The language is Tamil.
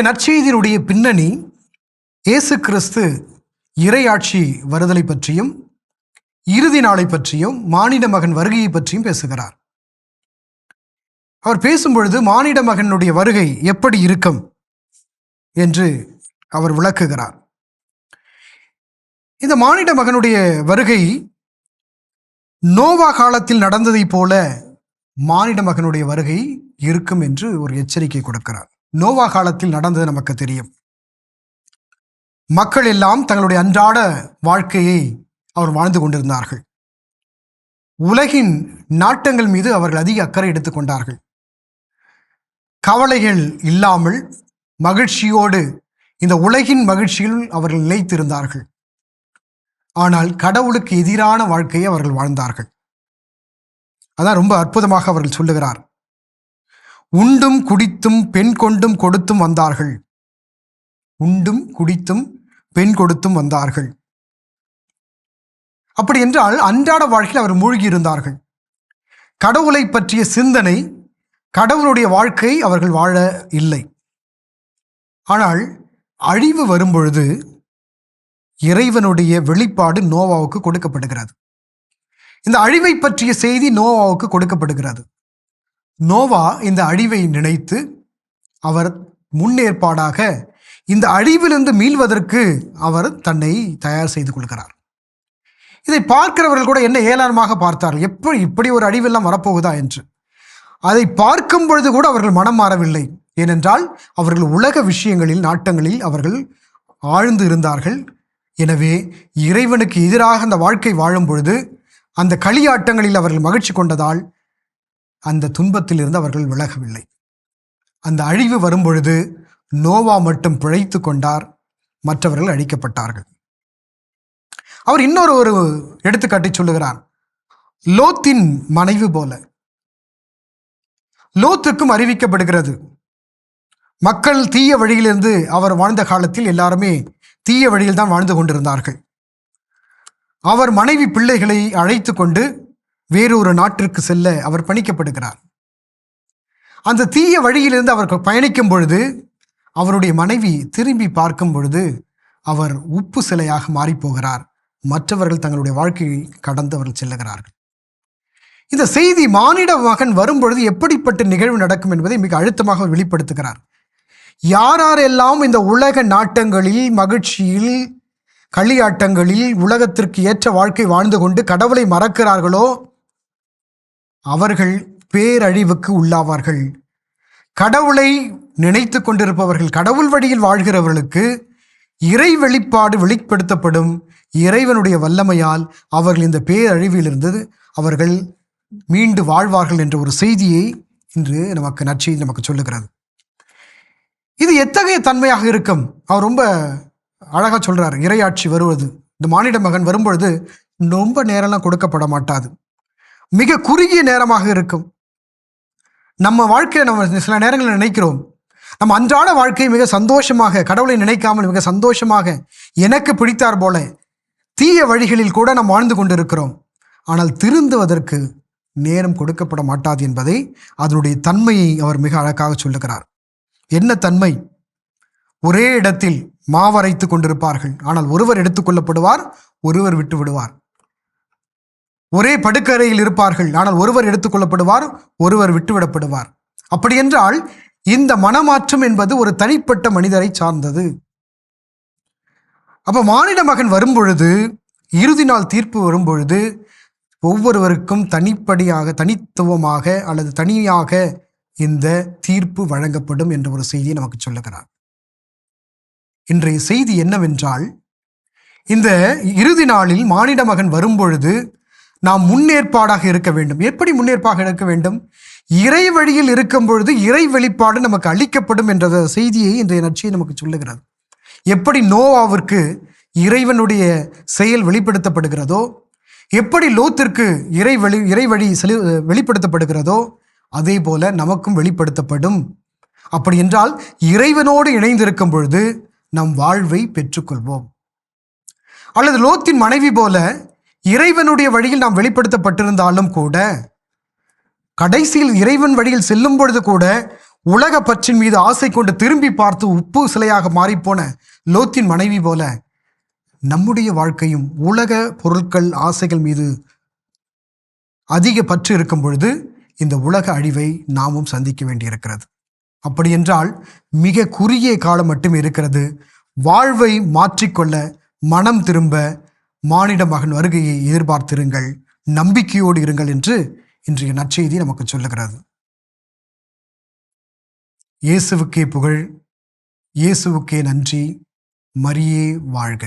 இன்றைய நற்செய்தியினுடைய பின்னணி இயேசு கிறிஸ்து இறையாட்சி வருதலை பற்றியும் இறுதி நாளை பற்றியும் மானிட மகன் வருகையை பற்றியும் பேசுகிறார். அவர் பேசும்பொழுது மானிட மகனுடைய வருகை எப்படி இருக்கும் என்று அவர் விளக்குகிறார். இந்த மானிட மகனுடைய வருகை நோவா காலத்தில் நடந்ததைப் போல மானிட மகனுடைய வருகை இருக்கும் என்று ஒரு எச்சரிக்கை கொடுக்கிறார். நோவா காலத்தில் நடந்தது நமக்கு தெரியும். மக்கள் எல்லாம் தங்களுடைய அன்றாட வாழ்க்கையை அவர் வாழ்ந்து கொண்டிருந்தார்கள். உலகின் நாட்டங்கள் மீது அவர்கள் அதிக அக்கறை எடுத்துக்கொண்டார்கள் கவலைகள் இல்லாமல் மகிழ்ச்சியோடு இந்த உலகின் மகிழ்ச்சியில் அவர்கள் நிலைத்திருந்தார்கள். ஆனால் கடவுளுக்கு எதிரான வாழ்க்கையை அவர்கள் வாழ்ந்தார்கள். அதான் ரொம்ப அற்புதமாக அவர்கள் சொல்லுகிறார். உண்டும் குடித்தும் பெண் கொண்டும் கொடுத்தும் வந்தார்கள். உண்டும் குடித்தும் பெண் கொடுத்தும் வந்தார்கள். அப்படி என்றால் அன்றாட வாழ்க்கையில் அவர் மூழ்கி இருந்தார்கள். கடவுளை பற்றிய சிந்தனை கடவுளுடைய வாழ்க்கை அவர்கள் வாழ இல்லை. ஆனால் அழிவு வரும்பொழுது இறைவனுடைய வெளிப்பாடு நோவாவுக்கு கொடுக்கப்படுகிறது. இந்த அழிவை பற்றிய செய்தி நோவாவுக்கு கொடுக்கப்படுகிறது. நோவா இந்த அழிவை நினைத்து அவர் முன்னேற்பாடாக இந்த அழிவிலிருந்து மீள்வதற்கு அவர் தன்னை தயார் செய்து கொள்கிறார். இதை பார்க்கிறவர்கள் கூட என்ன ஏளனமாக பார்த்தார்கள் எப்படி இப்படி ஒரு அழிவெல்லாம் வரப்போகுதா என்று. அதை பார்க்கும் பொழுது கூட அவர்கள் மனம் மாறவில்லை. ஏனென்றால் அவர்கள் உலக விஷயங்களில் நாட்டங்களில் அவர்கள் ஆழ்ந்து இருந்தார்கள். எனவே இறைவனுக்கு எதிராக அந்த வாழ்க்கை வாழும் பொழுது அந்த களியாட்டங்களில் அவர்கள் மகிழ்ச்சி கொண்டதால் அந்த துன்பத்தில் இருந்து அவர்கள் விலகவில்லை. அந்த அழிவு வரும்பொழுது நோவா மட்டும் பிழைத்து கொண்டார் மற்றவர்கள் அழிக்கப்பட்டார்கள். அவர் இன்னொரு ஒரு எடுத்துக்காட்டி சொல்லுகிறார். லோத்தின் மனைவி போல. லோத்துக்கும் அறிவிக்கப்படுகிறது. மக்கள் தீய வழியிலிருந்து அவர் வாழ்ந்த காலத்தில் எல்லாருமே தீய வழியில் தான் வாழ்ந்து கொண்டிருந்தார்கள். அவர் மனைவி பிள்ளைகளை அழைத்து கொண்டு வேறொரு நாட்டிற்கு செல்ல அவர் பணிக்கப்படுகிறார். அந்த தீய வழியிலிருந்து அவர் பயணிக்கும் பொழுது அவருடைய மனைவி திரும்பி பார்க்கும் பொழுது அவர் உப்பு சிலையாக மாறிப்போகிறார். மற்றவர்கள் தங்களுடைய வாழ்க்கையை கடந்து அவர்கள் செல்லுகிறார்கள். இந்த செய்தி மானிட மகன் வரும்பொழுது எப்படிப்பட்ட நிகழ்வு நடக்கும் என்பதை மிக அழுத்தமாக வெளிப்படுத்துகிறார். யாரெல்லாம் இந்த உலக நாட்டங்களில் மகிழ்ச்சியில் களியாட்டங்களில் உலகத்திற்கு ஏற்ற வாழ்க்கை வாழ்ந்து கொண்டு கடவுளை மறக்கிறார்களோ அவர்கள் பேரழிவுக்கு உள்ளாவார்கள். கடவுளை நினைத்து கொண்டிருப்பவர்கள் கடவுள் வழியில் வாழ்கிறவர்களுக்கு இறை வெளிப்பாடு வெளிப்படுத்தப்படும் இறைவனுடைய வல்லமையால் அவர்கள் இந்த பேரழிவிலிருந்து அவர்கள் மீண்டு வாழ்வார்கள் என்ற ஒரு செய்தியை இன்று நமக்கு நற்செய்தி நமக்கு சொல்லுகிறது. இது எத்தகைய தன்மையாக இருக்கும்? அவர் ரொம்ப அழகாக சொல்கிறார் இரையாட்சி வருவது. இந்த மானிட மகன் வரும்பொழுது ரொம்ப நேரம்லாம் கொடுக்கப்பட மாட்டாது. மிக குறுகிய நேரமாக இருக்கும். நம்ம வாழ்க்கையை நம்ம சில நேரங்களில் நினைக்கிறோம். நம்ம அன்றாட வாழ்க்கையை மிக சந்தோஷமாக கடவுளை நினைக்காமல் மிக சந்தோஷமாக எனக்கு பிடித்தார் போல தீய வழிகளில் கூட நாம் வாழ்ந்து கொண்டிருக்கிறோம். ஆனால் திருந்துவதற்கு நேரம் கொடுக்கப்பட மாட்டாது என்பதை அதனுடைய தன்மையை அவர் மிக அழகாக சொல்லுகிறார். என்ன தன்மை? ஒரே இடத்தில் மாவரைத்து கொண்டிருப்பார்கள். ஆனால் ஒருவர் எடுத்துக்கொள்ளப்படுவார் ஒருவர் விட்டு விடுவார் ஒரே படுக்கறையில் இருப்பார்கள். ஆனால் ஒருவர் எடுத்துக்கொள்ளப்படுவார் ஒருவர் விட்டுவிடப்படுவார். அப்படியென்றால் இந்த மனமாற்றம் என்பது ஒரு தனிப்பட்ட மனிதரை சார்ந்தது. அப்போ மானிட மகன் வரும்பொழுது இறுதி நாள் தீர்ப்பு வரும்பொழுது ஒவ்வொருவருக்கும் தனிப்படியாக தனித்துவமாக அல்லது தனியாக இந்த தீர்ப்பு வழங்கப்படும் என்ற ஒரு செய்தியை நமக்கு சொல்லுகிறார். இன்றைய செய்தி என்னவென்றால் இந்த இறுதி நாளில் மானிட மகன் வரும்பொழுது நாம் முன்னேற்பாடாக இருக்க வேண்டும். எப்படி முன்னேற்பாக இருக்க வேண்டும்? இறை வழியில் இருக்கும் பொழுது இறை வெளிப்பாடு நமக்கு அளிக்கப்படும் என்ற செய்தியை இன்றைய நட்சியை நமக்கு சொல்லுகிறது. எப்படி நோவாவிற்கு இறைவனுடைய செயல் வெளிப்படுத்தப்படுகிறதோ எப்படி லோத்திற்கு இறை வழி இறை வழி செலு வெளிப்படுத்தப்படுகிறதோ அதே போல நமக்கும் வெளிப்படுத்தப்படும். அப்படி என்றால் இறைவனோடு இணைந்திருக்கும் பொழுது நம் வாழ்வை பெற்றுக்கொள்வோம். அல்லது லோத்தின் மனைவி போல இறைவனுடைய வழியில் நாம் வெளிப்படுத்தப்பட்டிருந்தாலும் கூட கடைசியில் இறைவன் வழியில் செல்லும் பொழுது கூட உலக பற்றின் மீது ஆசை கொண்டு திரும்பி பார்த்து உப்பு சிலையாக மாறிப்போன லோத்தின் மனைவி போல நம்முடைய வாழ்க்கையும் உலக பொருட்கள் ஆசைகள் மீது அதிக பற்று இருக்கும் பொழுது இந்த உலக அழிவை நாமும் சந்திக்க வேண்டியிருக்கிறது. அப்படியென்றால் மிக குறுகிய காலம் மட்டும் இருக்கிறது. வாழ்வை மாற்றிக்கொள்ள மனம் திரும்ப மானிட மகன் வருகையை எதிர்பார்த்திருங்கள் நம்பிக்கையோடு இருங்கள் என்று இன்றைய நற்செய்தி நமக்கு சொல்லுகிறது. இயேசுவுக்கே புகழ் இயேசுவுக்கே நன்றி மரியே வாழ்க.